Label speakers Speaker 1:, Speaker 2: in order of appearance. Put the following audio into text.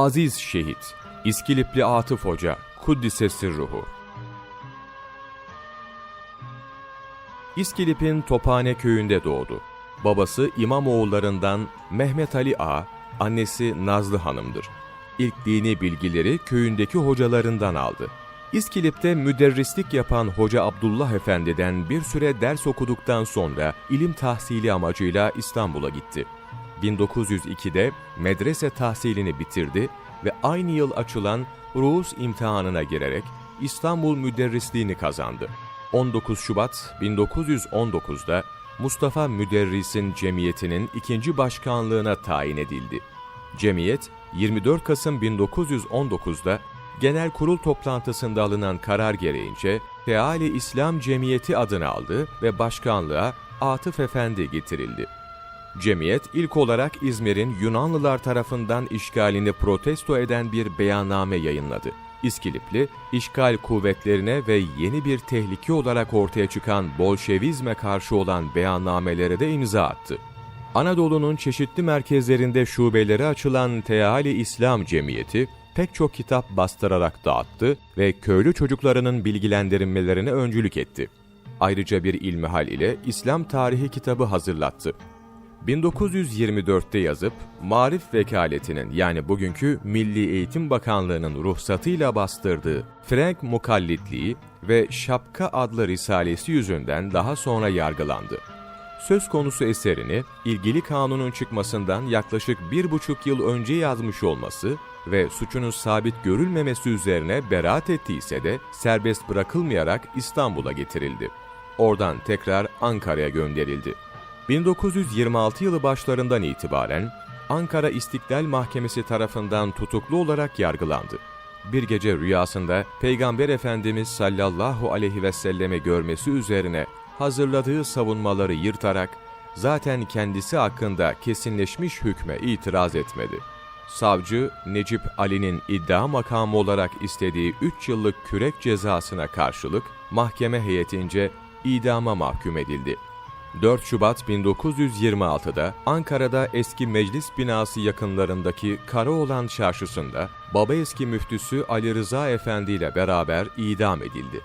Speaker 1: Aziz şehit, İskilipli Atıf Hoca, Kuddisesi ruhu. İskilip'in Tophane köyünde doğdu. Babası İmamoğullarından Mehmet Ali Ağa, annesi Nazlı Hanım'dır. İlk dini bilgileri köyündeki hocalarından aldı. İskilip'te müderrislik yapan Hoca Abdullah Efendi'den bir süre ders okuduktan sonra ilim tahsili amacıyla İstanbul'a gitti. 1902'de medrese tahsilini bitirdi ve aynı yıl açılan Ruhus imtihanına girerek İstanbul müderrisliğini kazandı. 19 Şubat 1919'da Mustafa Müderris'in cemiyetinin ikinci başkanlığına tayin edildi. Cemiyet 24 Kasım 1919'da genel kurul toplantısında alınan karar gereğince Feali İslam Cemiyeti adını aldı ve başkanlığa Atıf Efendi getirildi. Cemiyet ilk olarak İzmir'in Yunanlılar tarafından işgalini protesto eden bir beyanname yayınladı. İskilipli, işgal kuvvetlerine ve yeni bir tehlike olarak ortaya çıkan Bolşevizme karşı olan beyannamelere de imza attı. Anadolu'nun çeşitli merkezlerinde şubeleri açılan Teali İslam Cemiyeti, pek çok kitap bastırarak dağıttı ve köylü çocuklarının bilgilendirilmelerine öncülük etti. Ayrıca bir ilmihal ile İslam tarihi kitabı hazırlattı. 1924'te yazıp Marif Vekaletinin yani bugünkü Milli Eğitim Bakanlığı'nın ruhsatıyla bastırdığı Frank Mukallitliği ve Şapka adlı risalesi yüzünden daha sonra yargılandı. Söz konusu eserini ilgili kanunun çıkmasından yaklaşık bir buçuk yıl önce yazmış olması ve suçunun sabit görülmemesi üzerine beraat ettiyse de serbest bırakılmayarak İstanbul'a getirildi. Oradan tekrar Ankara'ya gönderildi. 1926 yılı başlarından itibaren Ankara İstiklal Mahkemesi tarafından tutuklu olarak yargılandı. Bir gece rüyasında Peygamber Efendimiz sallallahu aleyhi ve selleme görmesi üzerine hazırladığı savunmaları yırtarak zaten kendisi hakkında kesinleşmiş hükme itiraz etmedi. Savcı Necip Ali'nin iddia makamı olarak istediği 3 yıllık kürek cezasına karşılık mahkeme heyetince idama mahkum edildi. 4 Şubat 1926'da Ankara'da eski meclis binası yakınlarındaki Karaoğlan Çarşısı'nda Baba eski müftüsü Ali Rıza Efendi ile beraber idam edildi.